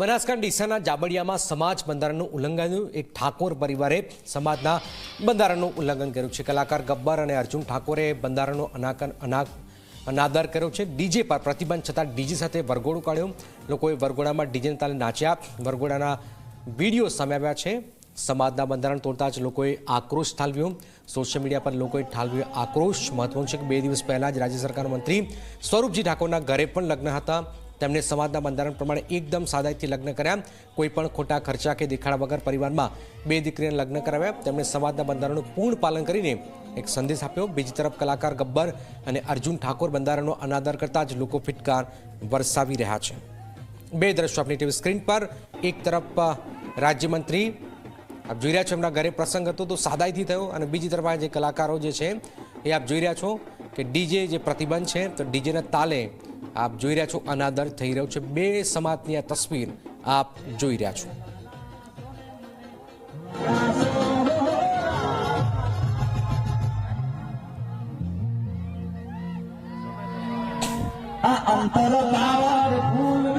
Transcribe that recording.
બનાસકાંઠા ડીસાના જાબડિયામાં સમાજ બંધારણનું ઉલ્લંઘન, એક ઠાકોર પરિવારે સમાજના બંધારણનું ઉલ્લંઘન કર્યું છે. કલાકાર ગબ્બર અને અર્જુન ઠાકોરે બંધારણનો અનાકન અના અનાદર કર્યો છે. ડીજે પર પ્રતિબંધ છતાં ડીજે સાથે વરઘોડો કાઢ્યું. લોકોએ વરઘોડામાં ડીજેને તાલે નાચ્યા. વરઘોડાના વીડિયો સામે આવ્યા છે. સમાજના બંધારણ તોડતા જ લોકોએ આક્રોશ ઠાલવ્યો. સોશિયલ મીડિયા પર લોકોએ ઠાલવ્યો આક્રોશ. મહત્વનું છે કે બે દિવસ પહેલાં જ રાજ્ય સરકારના મંત્રી સ્વરૂપજી ઠાકોરના ઘરે પણ લગ્ન હતા. તેમણે સમાજના બંધારણ પ્રમાણે એકદમ સાદાઈથી લગ્ન કર્યા. કોઈ પણ ખોટા ખર્ચા કે દેખાડા વગર પરિવારમાં બે દીકરીને લગ્ન કરાવ્યા. તેમણે સમાજના બંધારણનું પૂર્ણ પાલન કરીને એક સંદેશ આપ્યો. બીજી તરફ કલાકાર ગબ્બર અને અર્જુન ઠાકોર બંધારણનો અનાદર કરતા જ લોકો ફિટકાર વરસાવી રહ્યા છે. બે દ્રશ્યો આપણી ટીવી સ્ક્રીન પર. એક તરફ રાજ્યમંત્રી, આપ જોઈ રહ્યા છો એમના ઘરે પ્રસંગ હતો તો સાદાઈથી થયો અને બીજી તરફ આ જે કલાકારો જે છે એ આપ જોઈ રહ્યા છો. કે ડીજે જે પ્રતિબંધ છે, તો ડીજેના તાલે આપ જોઈ રહ્યા છો, અનાદર થઈ રહ્યો છે. બે સમાજની આ તસવીર આપ જોઈ રહ્યા છો. અંતર તાવર ફૂલ